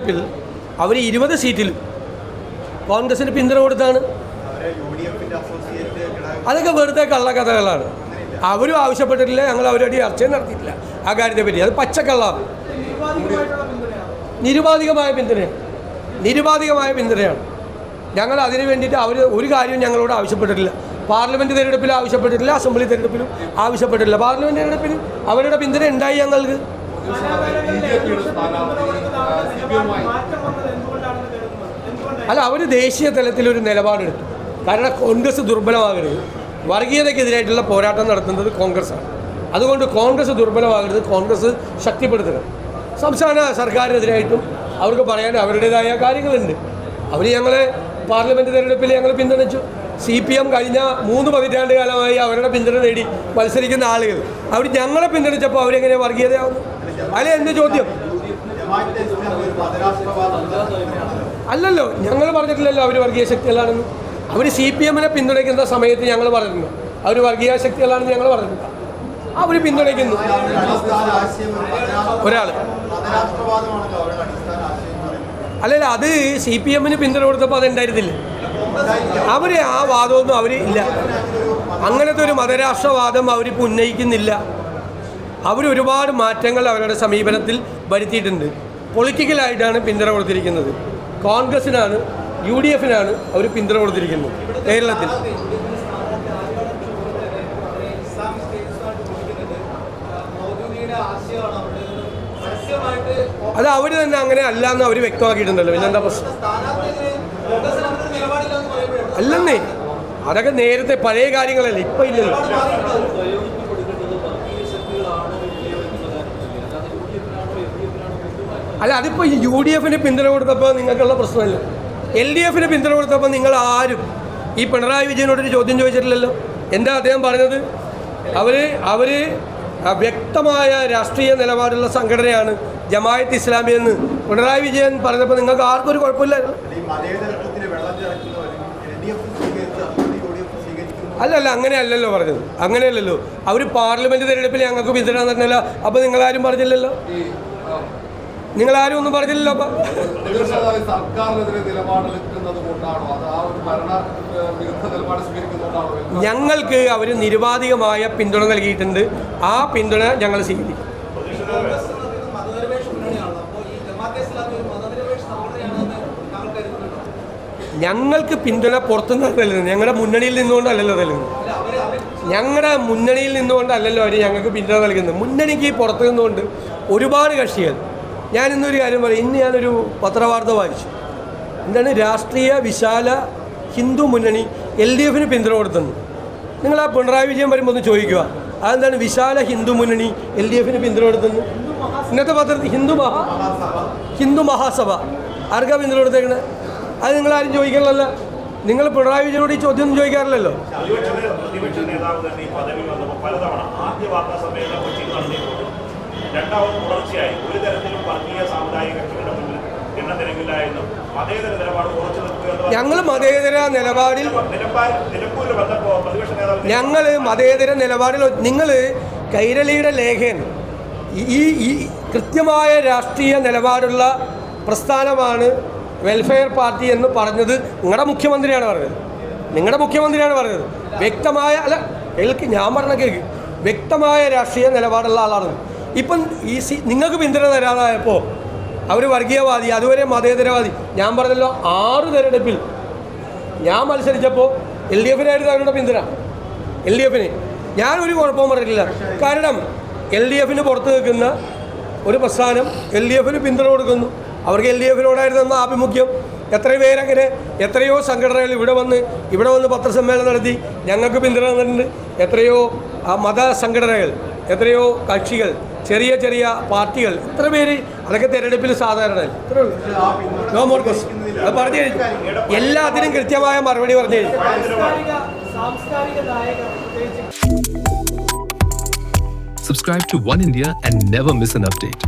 തെരഞ്ഞെടുപ്പിൽ അവർ ഇരുപത് സീറ്റിലും കോൺഗ്രസിന് പിന്തുണ കൊടുത്താണ്. അതൊക്കെ വെറുതെ കള്ളക്കഥകളാണ് അവരും ആവശ്യപ്പെട്ടിട്ടില്ല ഞങ്ങൾ അവരോട് ചർച്ചയും നടത്തിയിട്ടില്ല. ആ കാര്യത്തെ പറ്റി. അത് പച്ചക്കള്ളാണ്. നിരുപാധികമായ പിന്തുണയാണ്. നിരുപാധികമായ പിന്തുണയാണ്. ഞങ്ങൾ അതിനു വേണ്ടിയിട്ട് അവർ ഒരു കാര്യവും ഞങ്ങളോട് ആവശ്യപ്പെട്ടിട്ടില്ല. പാർലമെന്റ് തിരഞ്ഞെടുപ്പിൽ ആവശ്യപ്പെട്ടിട്ടില്ല അസംബ്ലി തിരഞ്ഞെടുപ്പിലും ആവശ്യപ്പെട്ടിട്ടില്ല. പാർലമെന്റ് തിരഞ്ഞെടുപ്പിൽ അവരുടെ പിന്തുണ ഉണ്ടായി ഞങ്ങൾക്ക്. അല്ല അവർ ദേശീയ തലത്തിൽ ഒരു നിലപാടെടുത്തു. കാരണം കോൺഗ്രസ് ദുർബലമാകരുത്. വർഗീയതയ്ക്കെതിരായിട്ടുള്ള പോരാട്ടം നടത്തുന്നത് കോൺഗ്രസ്സാണ്. അതുകൊണ്ട് കോൺഗ്രസ് ദുർബലമാകരുത് കോൺഗ്രസ് ശക്തിപ്പെടുത്തണം. സംസ്ഥാന സർക്കാരിനെതിരായിട്ടും അവർക്ക് പറയാൻ അവരുടേതായ കാര്യങ്ങളുണ്ട്. അവർ ഞങ്ങളെ പാർലമെന്റ് തെരഞ്ഞെടുപ്പിൽ ഞങ്ങൾ പിന്തുണച്ചു. സി പി എം കഴിഞ്ഞ മൂന്ന് പതിറ്റാണ്ട് കാലമായി അവരുടെ പിന്തുണ നേടി മത്സരിക്കുന്ന ആളുകൾ. അവർ ഞങ്ങളെ പിന്തുണച്ചപ്പോൾ അവരെങ്ങനെ വർഗീയതയാവുന്നു അല്ലെ എന്ത് ചോദ്യം? അല്ലല്ലോ ഞങ്ങൾ പറഞ്ഞിട്ടില്ലല്ലോ അവർ വർഗീയ ശക്തികളാണെന്ന്. അവർ സി പി എമ്മിനെ പിന്തുണയ്ക്കുന്ന സമയത്ത് ഞങ്ങൾ പറഞ്ഞിരുന്നു. അവർ വർഗീയ ശക്തികളാണെന്ന് ഞങ്ങൾ പറഞ്ഞിട്ടില്ല അവർ പിന്തുണയ്ക്കുന്നു. ഒരാൾ അല്ലല്ല അത് സി പി എമ്മിന് പിന്തുണ കൊടുത്തപ്പോൾ അതുണ്ടായിരുന്നില്ല അവർ ആ വാദമൊന്നും അവർ ഇല്ല. അങ്ങനത്തെ ഒരു മതരാഷ്ട്രവാദം അവരിപ്പോൾ ഉന്നയിക്കുന്നില്ല. അവർ ഒരുപാട് മാറ്റങ്ങൾ അവരുടെ സമീപനത്തിൽ വരുത്തിയിട്ടുണ്ട്. പൊളിറ്റിക്കലായിട്ടാണ് പിന്തുണ കൊടുത്തിരിക്കുന്നത്. കോൺഗ്രസിനാണ് യു ഡി എഫിനാണ് അവർ പിന്തുണ കൊടുത്തിരിക്കുന്നത് കേരളത്തിൽ. അത് അവർ തന്നെ അങ്ങനെ അല്ല എന്ന് അവർ വ്യക്തമാക്കിയിട്ടുണ്ടല്ലോ. പിന്നെന്താ പ്രശ്നം? അല്ലെന്നേ. അതൊക്കെ നേരത്തെ പഴയ കാര്യങ്ങളല്ലേ ഇപ്പം ഇല്ലല്ലോ. അല്ല അതിപ്പോൾ യു ഡി എഫിന് പിന്തുണ കൊടുത്തപ്പോൾ നിങ്ങൾക്കുള്ള പ്രശ്നമല്ല. എൽ ഡി എഫിന് പിന്തുണ കൊടുത്തപ്പോൾ നിങ്ങൾ ആരും ഈ പിണറായി വിജയനോട് ഒരു ചോദ്യം ചോദിച്ചിട്ടില്ലല്ലോ? എന്താ അദ്ദേഹം പറഞ്ഞത്? അവർ അവർ വ്യക്തമായ രാഷ്ട്രീയ നിലപാടുള്ള സംഘടനയാണ് ജമായത്ത് ഇസ്ലാമി എന്ന്. പിണറായി വിജയൻ പറഞ്ഞപ്പോൾ നിങ്ങൾക്ക് ആർക്കും ഒരു കുഴപ്പമില്ലായിരുന്നു. അല്ലല്ല അങ്ങനെയല്ലല്ലോ പറഞ്ഞത്. അങ്ങനെയല്ലല്ലോ. അവർ പാർലമെന്റ് തെരഞ്ഞെടുപ്പിൽ ഞങ്ങൾക്ക് പിന്തുണ അപ്പൊ അപ്പോൾ നിങ്ങളാരും പറഞ്ഞില്ലല്ലോ? നിങ്ങൾ ആരും ഒന്നും പറഞ്ഞില്ലല്ലോ അപ്പം? ഞങ്ങൾക്ക് അവർ നിരുപാധികമായ പിന്തുണ നൽകിയിട്ടുണ്ട്. ആ പിന്തുണ ഞങ്ങൾ സ്വീകരിക്കും. ഞങ്ങൾക്ക് പിന്തുണ പുറത്തുനിന്ന് നൽകുന്നത് ഞങ്ങളുടെ മുന്നണിയിൽ നിന്നുകൊണ്ടല്ലല്ലോ നൽകുന്നത് ഞങ്ങളുടെ മുന്നണിയിൽ നിന്നുകൊണ്ടല്ലല്ലോ അവർ ഞങ്ങൾക്ക് പിന്തുണ നൽകുന്നത്. മുന്നണിക്ക് പുറത്തു നിന്നുകൊണ്ട് ഒരുപാട് കക്ഷികൾ. ഞാൻ ഇന്നൊരു കാര്യം പറയും. ഇന്ന് ഞാനൊരു പത്രവാർത്ത വായിച്ചു. എന്താണ്? രാഷ്ട്രീയ വിശാല ഹിന്ദു മുന്നണി എൽ ഡി എഫിന് പിന്തുണ കൊടുത്തെന്ന്. നിങ്ങൾ ആ പിണറായി വിജയൻ വരുമ്പോൾ ഒന്ന് ചോദിക്കുക. അതെന്താണ് വിശാല ഹിന്ദു മുന്നണി എൽ ഡി എഫിന് പിന്തുണ കൊടുത്തെന്ന്? ഇന്നത്തെ പത്രത്തിൽ ഹിന്ദു മഹാ ഹിന്ദു മഹാസഭ. ആർക്കാ പിന്തുണ കൊടുത്തേക്കണത് അത് നിങ്ങളാരും ചോദിക്കണമല്ലോ നിങ്ങൾ പിണറായി വിജയനോട് ഈ ചോദ്യം ചോദിക്കാറില്ലല്ലോ. ഒരു മതേതര ഉറച്ചു ഞങ്ങൾ മതേതര നിലപാടിൽ ഞങ്ങൾ മതേതര നിലപാടിൽ നിങ്ങൾ കൈരളിയുടെ ലേഖൻ ഈ കൃത്യമായ രാഷ്ട്രീയ നിലപാടുള്ള പ്രസ്ഥാനമാണ് വെൽഫെയർ പാർട്ടി എന്ന് പറഞ്ഞത് നിങ്ങളുടെ മുഖ്യമന്ത്രിയാണ് പറഞ്ഞത്. നിങ്ങളുടെ മുഖ്യമന്ത്രിയാണ് പറഞ്ഞത്. വ്യക്തമായ അല്ല എനിക്ക് ഞാൻ പറഞ്ഞ കേൾക്ക്. വ്യക്തമായ രാഷ്ട്രീയ നിലപാടുള്ള ആളാണ്. ഇപ്പം ഈ സി നിങ്ങൾക്ക് പിന്തുണ തരാതായപ്പോൾ അവർ വർഗീയവാദി അതുവരെ മതേതരവാദി. ഞാൻ പറഞ്ഞല്ലോ ആറ് തെരഞ്ഞെടുപ്പിൽ ഞാൻ മത്സരിച്ചപ്പോൾ എൽ ഡി എഫിനായിരുന്നു അവരുടെ പിന്തുണ. എൽ ഡി എഫിന്. ഞാനൊരു കുഴപ്പവും പറഞ്ഞിട്ടില്ല. കാരണം എൽ ഡി എഫിന് പുറത്ത് നിൽക്കുന്ന ഒരു പ്രസ്ഥാനം എൽ ഡി എഫിന് പിന്തുണ കൊടുക്കുന്നു. അവർക്ക് എൽ ഡി എഫിനോടായിരുന്നു ആഭിമുഖ്യം. എത്ര പേരങ്ങനെ എത്രയോ സംഘടനകൾ ഇവിടെ വന്ന് ഇവിടെ വന്ന് പത്രസമ്മേളനം നടത്തി ഞങ്ങൾക്ക് പിന്തുണ തന്നിട്ടുണ്ട്. എത്രയോ ആ, മത സംഘടനകൾ എത്രയോ കക്ഷികൾ ചെറിയ ചെറിയ പാർട്ടികൾ ഇത്ര പേര് അതൊക്കെ തെരഞ്ഞെടുപ്പിൽ സാധാരണ. നോ മോർ അത് പറഞ്ഞു കഴിഞ്ഞു എല്ലാത്തിനും കൃത്യമായ മറുപടി പറഞ്ഞു കഴിഞ്ഞു Subscribe to One India and never miss an update.